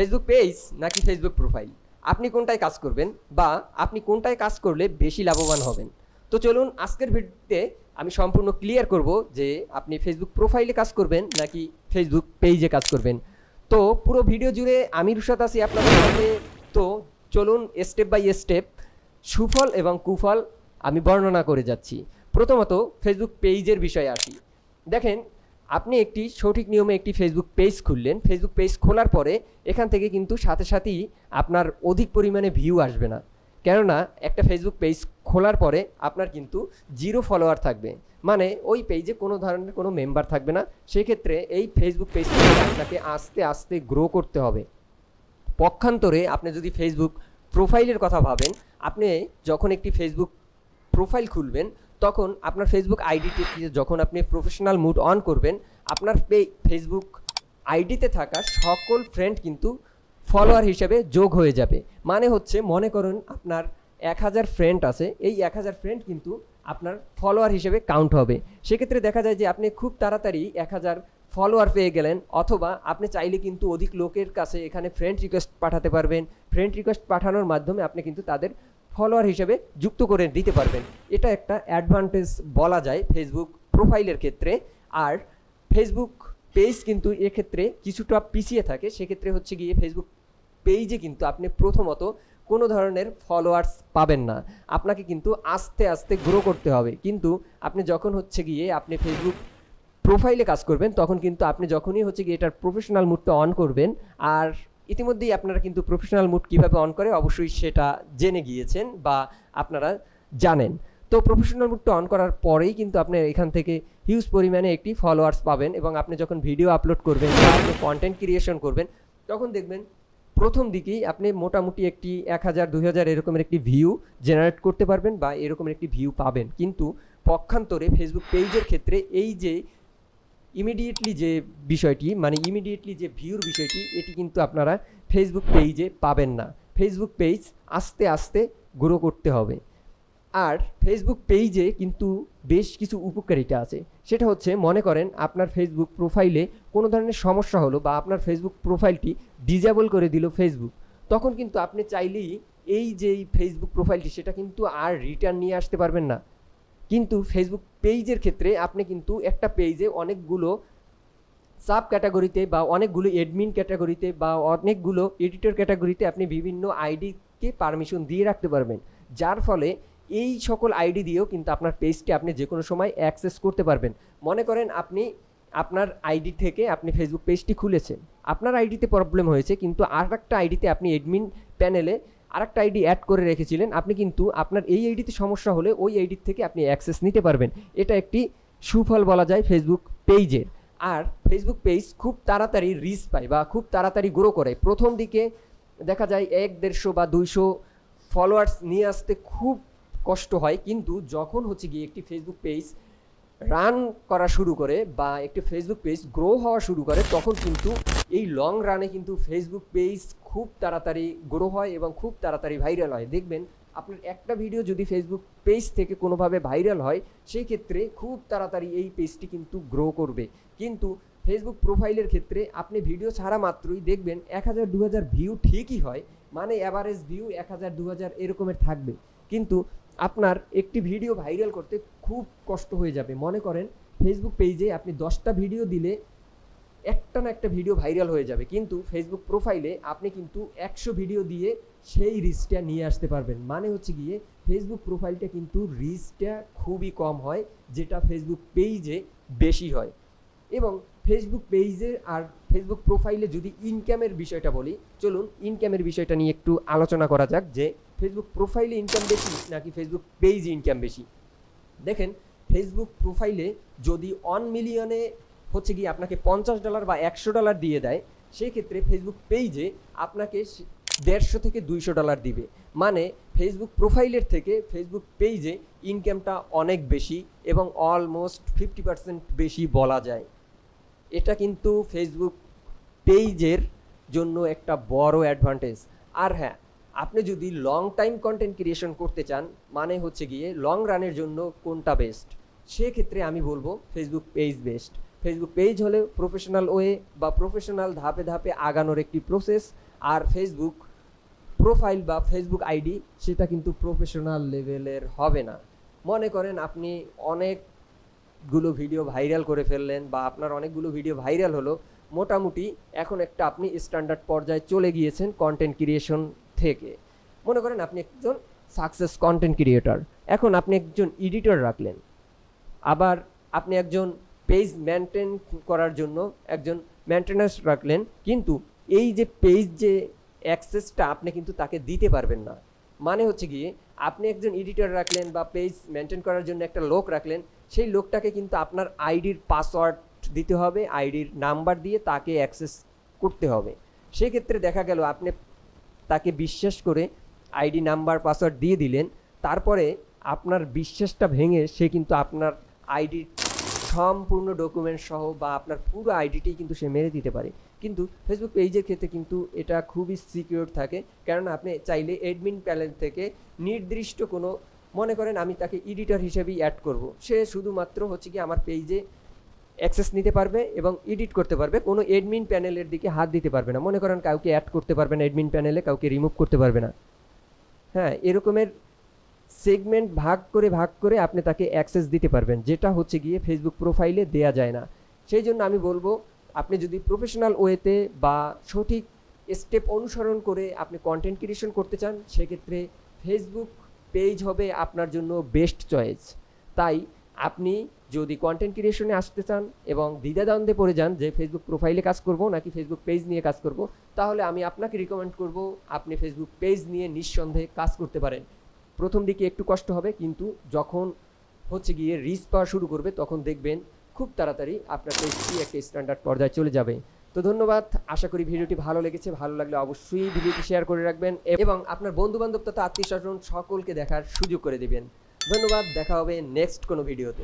Facebook page নাকি Facebook profile আপনি কোনটায় কাজ করবেন বা আপনি কোনটায় কাজ করলে বেশি লাভবান হবেন? তো চলুন আজকের ভিডিওতে আমি সম্পূর্ণ ক্লিয়ার করব যে আপনি ফেসবুক প্রোফাইলে কাজ করবেন নাকি ফেসবুক পেজে কাজ করবেন। তো পুরো ভিডিও জুড়ে আমি রুশাদ আছি আপনাদের সাথে তো চলুন স্টেপ বাই স্টেপ সুফল এবং কুফল আমি বর্ণনা করে যাচ্ছি। প্রথমত ফেসবুক পেজের বিষয়ে আসি। দেখেন আপনি একটি সঠিক নিয়মে একটি ফেসবুক পেজ খুললেন। ফেসবুক পেজ খোলার পরে এখান থেকে কিন্তু সাথে সাথেই আপনার অধিক পরিমাণে ভিউ আসবে না। কেননা একটা ফেসবুক পেজ খোলার পরে আপনার কিন্তু জিরো ফলোয়ার থাকবে। মানে ওই পেজে কোনো ধরনের কোনো মেম্বার থাকবে না। সেক্ষেত্রে এই ফেসবুক পেজটা আপনাকে আস্তে আস্তে গ্রো করতে হবে। পক্ষান্তরে আপনি যদি ফেসবুক প্রোফাইলের কথা ভাবেন, আপনি যখন একটি ফেসবুক প্রোফাইল খুলবেন তখন আপনার ফেসবুক আইডিতে যখন আপনি প্রফেশনাল মুড অন করবেন, আপনার ফেসবুক আইডিতে থাকা সকল ফ্রেন্ড কিন্তু ফলোয়ার হিসেবে যোগ হয়ে যাবে। মানে হচ্ছে, মনে করুন আপনার এক হাজার ফ্রেন্ড আছে, এই এক হাজার ফ্রেন্ড কিন্তু আপনার ফলোয়ার হিসেবে কাউন্ট হবে। সেক্ষেত্রে দেখা যায় যে আপনি খুব তাড়াতাড়ি এক হাজার ফলোয়ার পেয়ে গেলেন, অথবা আপনি চাইলে কিন্তু অধিক লোকের কাছে এখানে ফ্রেন্ড রিকোয়েস্ট পাঠাতে পারবেন। ফ্রেন্ড রিকোয়েস্ট পাঠানোর মাধ্যমে আপনি কিন্তু তাদের ফলোয়ার হিসেবে যুক্ত করে দিতে পারবেন। এটা একটা অ্যাডভান্টেজ বলা যায় ফেসবুক প্রোফাইলের ক্ষেত্রে। আর ফেসবুক পেজ কিন্তু এক্ষেত্রে কিছুটা পিছিয়ে থাকে। সেক্ষেত্রে হচ্ছে গিয়ে ফেসবুক পেজে কিন্তু আপনি প্রথমত কোনো ধরনের ফলোয়ার্স পাবেন না। আপনাকে কিন্তু আস্তে আস্তে গ্রো করতে হবে। কিন্তু আপনি যখন হচ্ছে গিয়ে আপনি ফেসবুক প্রোফাইলে কাজ করবেন, তখন কিন্তু আপনি যখনই হচ্ছে গিয়ে এটার প্রফেশনাল মুডটা অন করবেন, আর ইতিমধ্যেই আপনারা কিন্তু প্রফেশনাল মুড কীভাবে অন করে অবশ্যই সেটা জেনে গিয়েছেন বা আপনারা জানেন। তো প্রফেশনাল মুডটা অন করার পরেই কিন্তু আপনি এখান থেকে হিউজ পরিমাণে একটি ফলোয়ার্স পাবেন এবং আপনি যখন ভিডিও আপলোড করবেন বা আপনি কন্টেন্ট ক্রিয়েশন করবেন, তখন দেখবেন প্রথম দিকেই আপনি মোটামুটি একটি এক হাজার, দুই হাজার এরকমের একটি ভিউ জেনারেট করতে পারবেন বা এরকমের একটি ভিউ পাবেন। কিন্তু পক্ষান্তরে ফেসবুক পেজের ক্ষেত্রে এই যে ইমিডিয়েটলি যে বিষয়টি মানে ইমিডিয়েটলি যে ভিউর বিষয়টি, এটি কিন্তু আপনারা ফেসবুক পেজে পাবেন না। ফেসবুক পেজ আস্তে আস্তে গ্রো করতে হবে। আর ফেসবুক পেজে কিন্তু বেশ কিছু উপকারিতা আছে। সেটা হচ্ছে, মনে করেন আপনার ফেসবুক প্রোফাইলে কোনো ধরনের সমস্যা হলো বা আপনার ফেসবুক প্রোফাইলটি ডিজেবল করে দিল ফেসবুক তখন কিন্তু আপনি চাইলেই এই যে ফেসবুক প্রোফাইলটি সেটা কিন্তু আর রিটার্ন নিয়ে আসতে পারবেন না। কিন্তু ফেসবুক পেজের ক্ষেত্রে আপনি কিন্তু একটা পেজে অনেকগুলো সাব ক্যাটাগরিতে বা অনেকগুলো এডমিন ক্যাটাগরিতে বা অনেকগুলো এডিটর ক্যাটাগরিতে আপনি বিভিন্ন আইডিকে পারমিশন দিয়ে রাখতে পারবেন। যার ফলে এই সকল আইডি দিয়েও কিন্তু আপনার পেজটি আপনি যে কোনো সময় অ্যাক্সেস করতে পারবেন। মনে করেন আপনি আপনার আইডি থেকে আপনি ফেসবুক পেজটি খুলেছেন। আপনার আইডিতে প্রবলেম হয়েছে, কিন্তু আর একটা আইডিতে আপনি এডমিন প্যানেলে আরেকটা আইডি অ্যাড করে রেখেছিলেন। আপনি কিন্তু আপনার এই আইডিতে সমস্যা হলে ওই আইডির থেকে আপনি অ্যাক্সেস নিতে পারবেন। এটা একটি সুফল বলা যায় ফেসবুক পেজের আর ফেসবুক পেজ খুব তাড়াতাড়ি রিচ পায় বা খুব তাড়াতাড়ি গ্রো করে। প্রথম দিকে দেখা যায় এক, দেড়শো বা দুইশো ফলোয়ার্স নিয়ে আসতে খুব কষ্ট হয়। কিন্তু যখন হচ্ছে গিয়ে একটি ফেসবুক পেজ রান করা শুরু করে বা একটি ফেসবুক পেজ গ্রো হওয়া শুরু করে, তখন কিন্তু এই লং রানে কিন্তু ফেসবুক পেজ খুব তাড়াতাড়ি গ্রো হয় এবং খুব তাড়াতাড়ি ভাইরাল হয়। দেখবেন, আপনার একটা ভিডিও যদি ফেসবুক পেজ থেকে কোনোভাবে ভাইরাল হয় সেই ক্ষেত্রে খুব তাড়াতাড়ি এই পেজটি কিন্তু গ্রো করবে। কিন্তু ফেসবুক প্রোফাইলের ক্ষেত্রে আপনি ভিডিও ছাড়া মাত্রই দেখবেন এক হাজার, দু হাজার ভিউ ঠিকই হয় মানে অ্যাভারেজ ভিউ এক হাজার, দু হাজার এরকমের থাকবে। কিন্তু আপনার একটি ভিডিও ভাইরাল করতে খুব কষ্ট হয়ে যাবে। মনে করেন ফেসবুক পেজে আপনি দশটা ভিডিও দিলে একটা না একটা ভিডিও ভাইরাল হয়ে যাবে। কিন্তু ফেসবুক প্রোফাইলে আপনি কিন্তু একশো ভিডিও দিয়ে সেই রিচটা নিয়ে আসতে পারবেন। মানে হচ্ছে গিয়ে ফেসবুক প্রোফাইলটা কিন্তু রিচটা খুবই কম হয়, যেটা ফেসবুক পেজে বেশি হয়। এবং ফেসবুক পেজে আর ফেসবুক প্রোফাইলে যদি ইনকামের বিষয়টা বলি, চলুন ইনকামের বিষয়টা নিয়ে একটু আলোচনা করা যাক যে ফেসবুক প্রোফাইলে ইনকাম বেশি নাকি ফেসবুক পেজে ইনকাম বেশি। দেখেন ফেসবুক প্রোফাইলে যদি ওয়ান মিলিয়নে হচ্ছে গিয়ে আপনাকে পঞ্চাশ ডলার বা একশো ডলার দিয়ে দেয় সেই ক্ষেত্রে ফেসবুক পেজে আপনাকে দেড়শো থেকে দুইশো ডলার দিবে। মানে ফেসবুক প্রোফাইলের থেকে ফেসবুক পেজে ইনকামটা অনেক বেশি এবং অলমোস্ট ফিফটি পার্সেন্ট বেশি বলা যায়। এটা কিন্তু ফেসবুক পেজের জন্য একটা বড় অ্যাডভান্টেজ আর হ্যাঁ আপনি যদি লং টাইম কন্টেন্ট ক্রিয়েশন করতে চান মানে হচ্ছে গিয়ে লং রানের জন্য কোনটা বেস্ট সেক্ষেত্রে আমি বলব Facebook page best Facebook page হলে প্রফেশনাল ওয়ে বা প্রফেশনাল ধাপে ধাপে আগানোর একটি প্রসেস আর ফেসবুক প্রোফাইল বা ফেসবুক আইডি সেটা কিন্তু প্রফেশনাল লেভেলের হবে না। মনে করেন আপনি অনেকগুলো ভিডিও ভাইরাল করে ফেললেন বা আপনার অনেকগুলো ভিডিও ভাইরাল হলো, মোটামুটি এখন একটা আপনি স্ট্যান্ডার্ড পর্যায়ে চলে গিয়েছেন কন্টেন্ট ক্রিয়েশন থেকে। মনে করেন আপনি একজন সাকসেস কন্টেন্ট ক্রিয়েটর এখন আপনি একজন এডিটর রাখলেন। আবার আপনি একজন পেজ মেনটেন করার জন্য একজন মেনটেন্যান্স রাখলেন। কিন্তু এই যে পেজ যে অ্যাক্সেসটা আপনি কিন্তু তাকে দিতে পারবেন না। মানে হচ্ছে গিয়ে আপনি একজন এডিটর রাখলেন বা পেজ মেনটেন করার জন্য একটা লোক রাখলেন, সেই লোকটাকে কিন্তু আপনার আইডির পাসওয়ার্ড দিতে হবে, আইডির নাম্বার দিয়ে তাকে অ্যাক্সেস করতে হবে। সেক্ষেত্রে দেখা গেল আপনি তাকে বিশ্বাস করে আইডি নাম্বার পাসওয়ার্ড দিয়ে দিলেন। তারপরে আপনার বিশ্বাসটা ভেঙে সে কিন্তু আপনার আইডির সম্পূর্ণ ডকুমেন্ট সহ বা আপনার পুরো আইডিটাই কিন্তু সে মেরে দিতে পারে। কিন্তু ফেসবুক পেজের ক্ষেত্রে কিন্তু এটা খুবই সিকিউর থাকে। কেননা আপনি চাইলে অ্যাডমিন প্যানেল থেকে নির্দিষ্ট কোনো, মনে করেন আমি তাকে এডিটর হিসেবেই অ্যাড করব। সে শুধুমাত্র হচ্ছে কি আমার পেজে অ্যাক্সেস নিতে পারবে এবং এডিট করতে পারবে। কোনো এডমিন প্যানেলের দিকে হাত দিতে পারবে না। মনে করেন কাউকে অ্যাড করতে পারবে না এডমিন প্যানেলে কাউকে রিমুভ করতে পারবে না। হ্যাঁ এরকমের সেগমেন্ট ভাগ করে ভাগ করে আপনি তাকে অ্যাক্সেস দিতে পারবেন, যেটা হচ্ছে গিয়ে ফেসবুক প্রোফাইলে দেয়া যায় না। সেই জন্য আমি বলব, আপনি যদি প্রফেশনাল ওয়েতে বা সঠিক স্টেপ অনুসরণ করে আপনি কন্টেন্ট ক্রিয়েশন করতে চান, সেক্ষেত্রে ফেসবুক পেজ হবে আপনার জন্য বেস্ট চয়েস তাই আপনি যদি কন্টেন্ট ক্রিয়েশনে আসতে চান এবং দ্বিধাদ্বন্দ্বে পড়ে যান যে ফেসবুক প্রোফাইলে কাজ করব নাকি ফেসবুক পেজ নিয়ে কাজ করব, তাহলে আমি আপনাকে রিকমেন্ড করব, আপনি ফেসবুক পেজ নিয়ে নিঃসন্দেহে কাজ করতে পারেন। প্রথম দিকে একটু কষ্ট হবে, কিন্তু যখন হচ্ছে গিয়ে রিচ পাওয়া শুরু করবে, তখন দেখবেন খুব তাড়াতাড়ি আপনার পেজটি একটা স্ট্যান্ডার্ড পর্যায়ে চলে যাবে। তো ধন্যবাদ, আশা করি ভিডিওটি ভালো লেগেছে। ভালো লাগলে অবশ্যই ভিডিওটি শেয়ার করে রাখবেন এবং আপনার বন্ধুবান্ধব তথা আত্মীয় স্বজন সকলকে দেখার সুযোগ করে দেবেন। ধন্যবাদ, দেখা হবে নেক্সট কোনো ভিডিওতে